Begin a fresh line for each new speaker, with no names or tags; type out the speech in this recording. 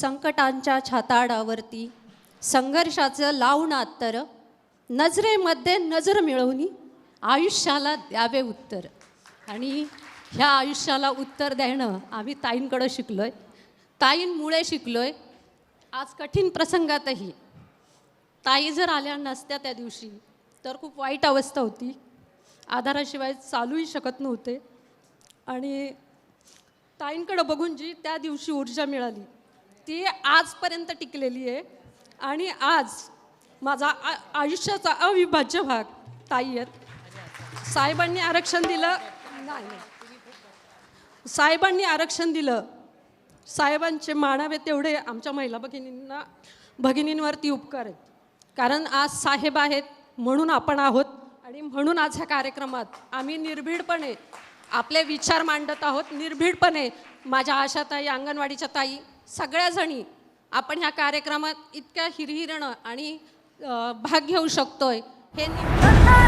संकटांच्या छाताडावरती संघर्षाचं लावून तर नजरेमध्ये नजर मिळवणी आयुष्याला द्यावे उत्तर. आणि ह्या आयुष्याला उत्तर देणं आम्ही ताईंकडं शिकलो आहे ताईंमुळे शिकलो आहे आज कठीण प्रसंगातही. ताई जर आल्या नसत्या त्या दिवशी तर खूप वाईट अवस्था होती. आधाराशिवाय चालूही शकत नव्हते. आणि ताईंकडं बघून जी त्या दिवशी ऊर्जा मिळाली ती आजपर्यंत टिकलेली आहे. आणि आज माझा आ आयुष्याचा अविभाज्य भाग ताई आहेत. साहेबांनी आरक्षण दिलं. नाही. साहेबांनी आरक्षण दिलं. साहेबांचे मानावे तेवढे आमच्या महिला भगिनींना भगिनींवरती उपकार आहेत. कारण आज साहेब आहेत म्हणून आपण आहोत आणि म्हणून आज ह्या कार्यक्रमात आम्ही निर्भीडपणे आपले विचार मांडत आहोत. निर्भीडपणे माझ्या आशाताई अंगणवाडीच्या ताई सगळ्याजणी आपण ह्या कार्यक्रमात इतक्या हिरहिरणं आणि भाग घेऊ शकतोय हे नि-